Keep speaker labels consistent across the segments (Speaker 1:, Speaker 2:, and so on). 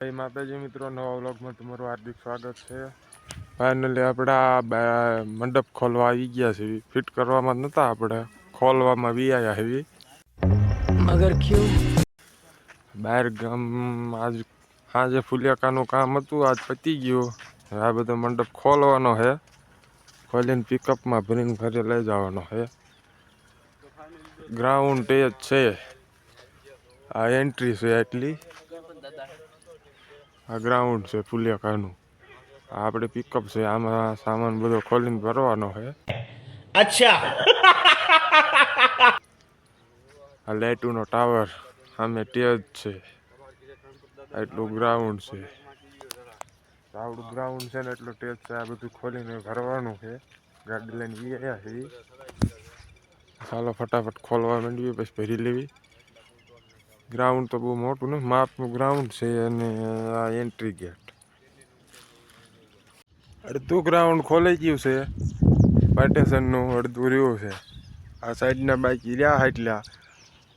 Speaker 1: જય માતાજી મિત્રો નવા વ્લોગમાં તમારું હાર્દિક સ્વાગત છે. ફાઇનલી આપણે આપણા મંડપ ખોલવા આવી ગયા છે. ફિટ કરવામાં નહોતા આપણે. ખોલવામાં બી આવ્યા હેવી
Speaker 2: મગર ક્યું?
Speaker 1: બહાર ગામ આજ આજે ફુલિયાકાનું કામ હતું આજ પતી ગયું. આ બધો મંડપ ખોલવાનો છે. ખોલીને પિકઅપમાં ભરીને ઘરે લઈ જવાનો છે. ગ્રાઉન્ડ એ જ છે. આ એન્ટ્રી છે એટલી. આ ગ્રાઉન્ડ છે ફુલિયાકાનું આપણે પિકઅપ છે આમાં સામાન બધો ખોલીને ભરવાનો છે.
Speaker 2: અચ્છા.
Speaker 1: આ લેટુનો ટાવર સામે ટેજ છે. એટલું ગ્રાઉન્ડ છે. આવડું ગ્રાઉન્ડ છે ને એટલું ટેજ છે આ બધું ખોલીને ભરવાનું છે. ગાડી લઈને ગયા છીએ. ચાલો ફટાફટ ખોલવા માંડવી પછી ભરી લેવી. ગ્રાઉન્ડ તો બહુ મોટું ને માપનું ગ્રાઉન્ડ છે અને આ એન્ટ્રી ગેટ અડધું ગ્રાઉન્ડ ખોલાઈ ગયું છે પાર્ટેશનનું અડધું રહ્યું છે. આ સાઈડના બાકી રહ્યા હા એટલા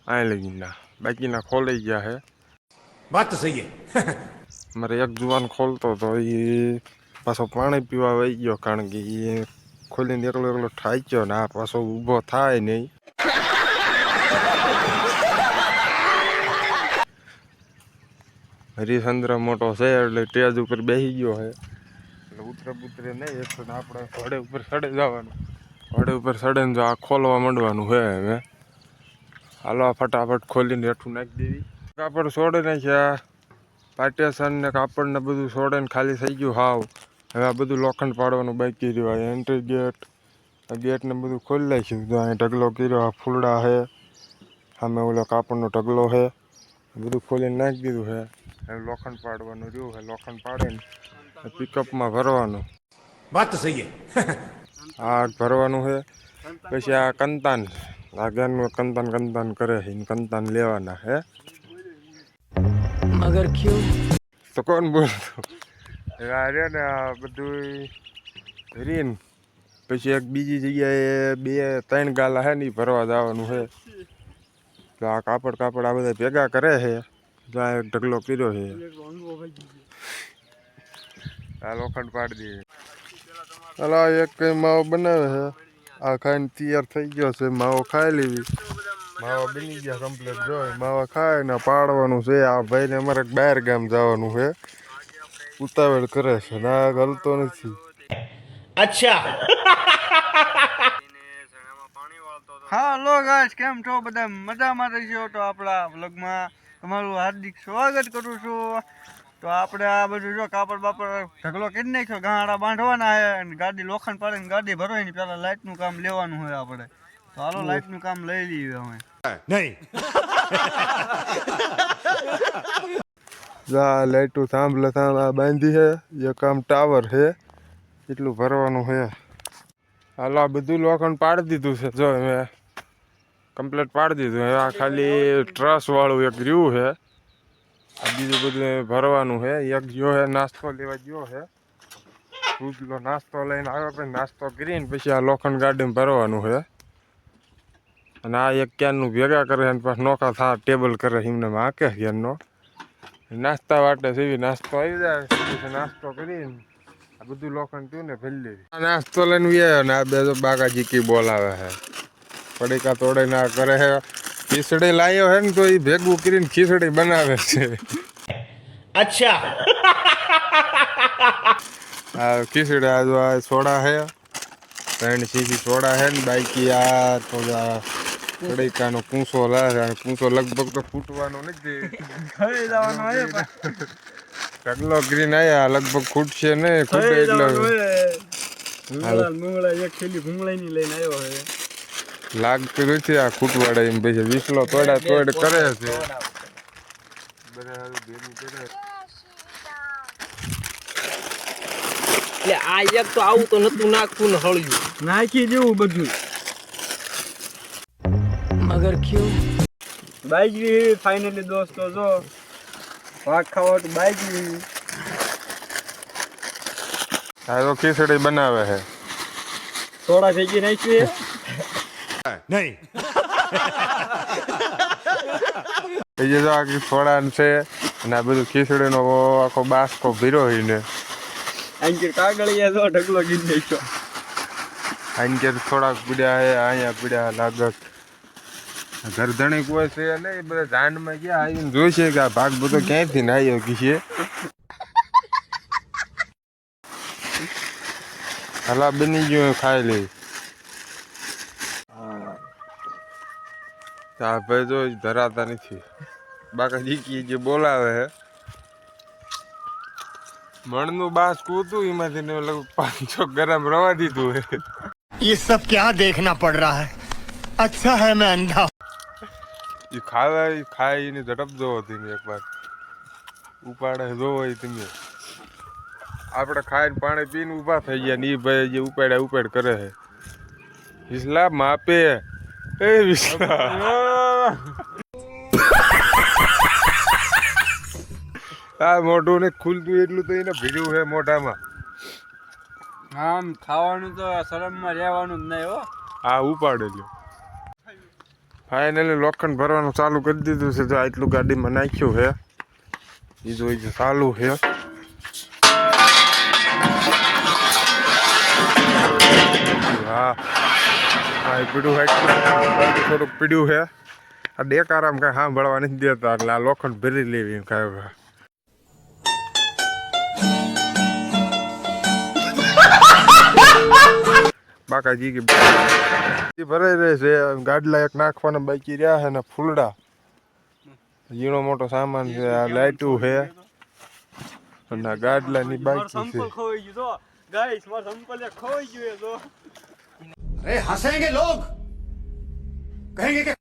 Speaker 1: આ લગીના બાકીના ખોલાઈ ગયા છે.
Speaker 3: વાત સહી
Speaker 1: મારે એક જુવાન ખોલતો હતો એ પાછો પાણી પીવા વહી ગયો કારણ કે એ ખોલીને એકલો એકલો થાય ગયો ને આ પાછો ઊભો થાય નહીં. હરિચંદ્ર મોટો છે એટલે ટેજ ઉપર બેસી ગયો છે. એટલે ઉતરે ઉતરે નહીં એક તો આપણે ઘોડે ઉપર સડે જવાનું. ઘોડે ઉપર સડે ને જો આ ખોલવા માંડવાનું છે હવે. હાલો ફટાફટ ખોલીને હેઠું નાખી દેવી. કાપડ છોડે નાખ્યા પાટેસન ને કાપડ ને બધું છોડે ને ખાલી થઈ ગયું હાવ. હવે આ બધું લોખંડ પાડવાનું બાકી રહ્યું. એન્ટ્રી ગેટ આ ગેટ ને બધું ખોલી નાખ્યું. તો અહીં ઢગલો કર્યો આ ફૂલડા છે. સામે ઓલો કાપડનો ઢગલો છે. બધું ખોલીને નાખી દીધું છે. લોખંડ પાડવાનું રહ્યું હોય લોખંડ પાડીને પિકઅપમાં ભરવાનું.
Speaker 3: વાત સહી
Speaker 1: આ ભરવાનું છે પછી આ કંતાન આ ગનનું કંતાન કંતાન કરે છે કંતાન લેવાના હે.
Speaker 2: મગર ક્યું?
Speaker 1: તો કોણ બોલતું? અરે ને આ બધું ભરીને. પછી એક બીજી જગ્યાએ બે ત્રણ ગાલા હે ને ભરવા જવાનું છે તો આ કાપડ કાપડ આ બધા ભેગા કરે છે જાય એક ઢગલો પીરો છે. આ લોખંડ પાડી દે હાલો એક કઈ માવો બનાવે છે. આ ખાઈને તૈયાર થઈ ગયો છે. માવો ખાઈ લેવી. માવા બની ગયા કમ્પ્લીટ જો માવા ખાય ને પાડવાનું છે. આ ભાઈને અમારે બહાર ગામ જવાનું છે. ઉતાવળ કરે છે. ના ગલતો નથી.
Speaker 2: અચ્છા.
Speaker 4: હા લો ગાઈસ કેમ છો? બધા મજામાં થઈ ગયો તો આપણા વ્લોગમાં તમારું હાર્દિક સ્વાગત કરું છું. તો આપણે આ બધું જો કાપડ બાપડ ઢગલો કરી નાખ્યો ગાંડા બાંધવાના છે અને ગાડી લોખંડ પાડીને ગાડી ભરવાની પેલા લાઇટનું કામ લેવાનું હોય આપણે. તો હાલો લાઇટનું કામ લઈ લઈએ અમે
Speaker 3: નહીં.
Speaker 1: જા લાઇટું થાંભલે થાંભ બાંધી છે એ કામ ટાવર છે એટલું ભરવાનું છે હાલો આ બધું લોખંડ પાડી દીધું છે. જો મેં કમ્પ્લીટ પાડી દીધું. આ ખાલી ટ્રસ વાળું એક રહ્યું છે. બીજું બધું ભરવાનું છે. એક ગયો છે, નાસ્તો લેવા ગયો છે. ઉજલો નાસ્તો લઈને આવ્યો, પછી નાસ્તો કરીને પછી આ લોખંડ ગાર્ડન ભરવાનું છે. અને આ એક ક્યારનું ભેગા કરે અને પાછ નોખા થા, ટેબલ કરે એમને માકે ક્યારનો નાસ્તા વાટે સીવી નાસ્તો આવી જાય નાસ્તો કરીને આ બધું લોખંડ થયું ને ફેલી નાસ્તો લઈને વ્યાયો ને આ બે બાગાજી કી બોલાવે છે. પડીકા તોડે ના કરે હે ખીચડી લાવ્યો હે ને તો એ ભેગું કરીને ખીચડી બનાવે છે.
Speaker 2: અચ્છા.
Speaker 1: આ ખીચડી આજુ આ સોડા હે ત્રણ સીસી સોડા હે ને બાકી આ થોડા કડીકાનો કૂંસો લાવે અને કૂંસો લગભગ તો ફૂટવાનો નથી.
Speaker 4: ઘરે જવાનો આવ્યો
Speaker 1: ઢગલો ગ્રીન આયા લગભગ ખૂટશે ને ખૂટે એટલે
Speaker 4: ભૂંગળા એક થેલી ભૂંગળાની લઈને આવ્યો હવે
Speaker 1: લાગતું નથી આ ખૂટવાડા એમ પછી વીસલો તોડા તોડ કરે છે.
Speaker 2: એટલે આ એક તો આવું તો નતું નાખતું ને હળ્યું.
Speaker 4: નાખી દેવું બધું.
Speaker 2: મગર ક્યું?
Speaker 4: બાઈક ફાઈનલી દોસ્તો જો. ભાગ ખાવો તો બાઈક
Speaker 1: આ તો ખીચડી બનાવે છે.
Speaker 4: થોડા ભેગી નાખીએ નાખી
Speaker 3: नहीं
Speaker 1: એ જે જો આ થોડા છે અને આ બધું ખીચડીનો આખો બાસકો ભીરો ને.
Speaker 2: અંકિત કાગળિયા જો ઢગલો ગીન નાખ્યો
Speaker 1: અંકેર થોડાક પીડ્યા હે અહીંયા પીડ્યા લાગત. ગરધણી કોઈ છે ને એ બધા ઝાંડમાં ગયા આવીને જોઈશે કે આ ભાગ બધો ક્યાંયથી ને આવ્યો કે છે. હલા બની ગયું ખાઈ લઈ આ ભાઈ જો ઈ ધરાતા નથી બાકા જીકી જે બોલાવે હે મણનું બાસ કૂતું એમાંથી ને લગભગ પાંચસો ગ્રામ રવા દીધું હે
Speaker 3: ये सब क्या देखना पड़ रहा है अच्छा है मैं अंधा
Speaker 1: એ ખાવા ઈ ખાય એની ઝડપ જોવો તમે એકવાર ઉપાડે જોવો ઈ તમે આપણે ખાઈને પાણી પીને ઊભા થઈ ગયા ને એ ભાઈ જે ઉપાડે ઉપાડ કરે છે વિસલા માપે એ વિસલા આ મોઢું ને ખુલતું એટલું તો એને ભીડ્યું છે મોઢામાં.
Speaker 2: આમ ખાવાનું તો શરમમાં રહેવાનું જ નહીં હો.
Speaker 1: આ ઉપાડે લ્યો. ફાઇનલી લોખંડ ભરવાનું ચાલુ કરી દીધું છે. તો આટલું ગાડીમાં નાખ્યું છે. એ જોઈ છે ચાલુ છે. હા. હા એ પીડું હાઈટ થોડુંક પીડ્યું છે આ ડેકારામ કાંઈ સાંભળવા નથી દેતા એટલે આ લોખંડ ભરી લેવી એમ કાંઈ બાકાજી કે ભરાઈ રહે છે ગાડલા એક નાખવાના બાકી રહ્યા છે ને ફૂલડા. ઝીણો મોટો સામાન છે આ લાઈટું છે અને આ ગાડલાની બાકી છે.
Speaker 2: ખોઈ ગયું તો ગાઈસ માર સંપલ ખોઈ ગયું તો
Speaker 3: अरे हंसेंगे लोग कहेंगे कि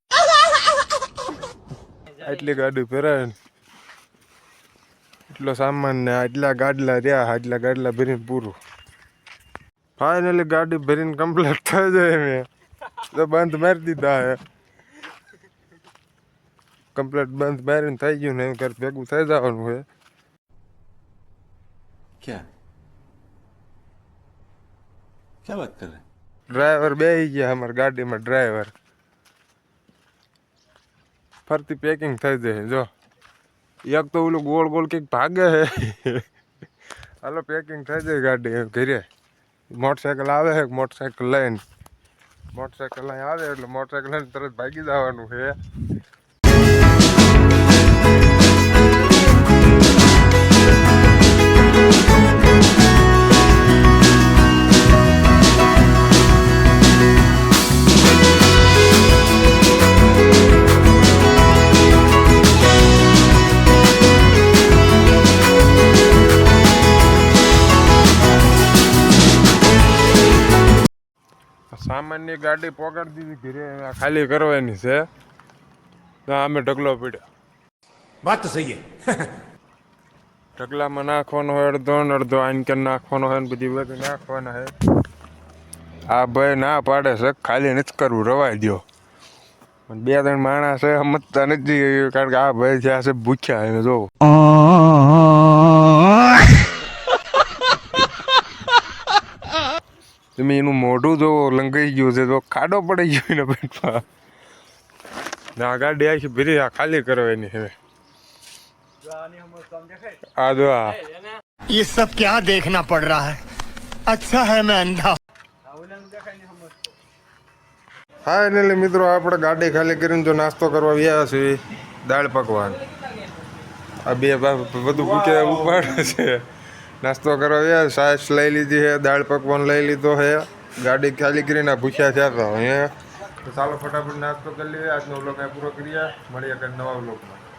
Speaker 1: આટલી ગાડી ભરાય ને એટલો સામાન ને આટલા ગાડલા રહ્યા આટલા ગાડલા ભરીને પૂરું ફાઇનલી ગાડી ભરીને કમ્પ્લીટ થઈ જાય મેં તો બંધ મારી દીધા હે કમ્પ્લીટ બંધ મારીને થઈ ગયું ને એમ ઘર ભેગું થઈ જવાનું છે
Speaker 5: क्या क्या बात कर रहे हैं
Speaker 1: ડ્રાઈવર બે ગયા અમારી ગાડીમાં ડ્રાઈવર. ફરતી પેકિંગ થઈ જાય, જો. એક તો ઓલું ગોળ ગોળ કંઈક ભાગે છે. હાલો પેકિંગ થઈ જાય ગાડી એમ ઘરે. મોટરસાયકલ આવે છે, મોટરસાયકલ લઈને. મોટરસાયકલ અહીં આવે, એટલે મોટરસાયકલ લઈને તરત ભાગી જવાનું છે. સામાનની ગાડી પોગાડી દીધી ઘરે ખાલી કરવાની છે. અમે ઢગલો પીડ્યો.
Speaker 3: વાત સહી
Speaker 1: ઢગલામાં નાખવાનો હોય અડધો ને અડધો આનકર નાખવાનો હોય ને બધી બધી નાખવાના હે આ ભાઈ ના પાડે છે ખાલી નથી કરવું રવાઈ દો બે ત્રણ માણસ સમજતા નથી કારણ કે આ ભાઈ જ્યાં છે ભૂખ્યા એને જોવો. તમે એનું મોઢું જોવો લંગાઈ ગયું છે તો ખાડો પડી ગયો એના પેટમાં ના ગાડી આખી ભરી આ ખાલી કરવાની હવે આ જો આ
Speaker 3: ये सब क्या देखना पड़ रहा है अच्छा है मैं अंधा
Speaker 1: ફાઇનલી મિત્રો આપણે ગાડી ખાલી કરીને જો નાસ્તો કરવા ગયા છીએ દાળ પકવાન આ બે બા- બધું ભૂકે ઉપાડે છે નાસ્તો કરવા ગયા લઈ લીધી છે, દાળ પકવાન લઈ લીધો છે, ગાડી ખાલી કરીને ભૂખ્યા થયા હતા અહીંયા. તો ચાલો ફટાફટ નાસ્તો કરી લઈએ, આજનો વ્લોગ અહીં પૂરો કરીએ. મળીએ કંઈક નવા વ્લોગમાં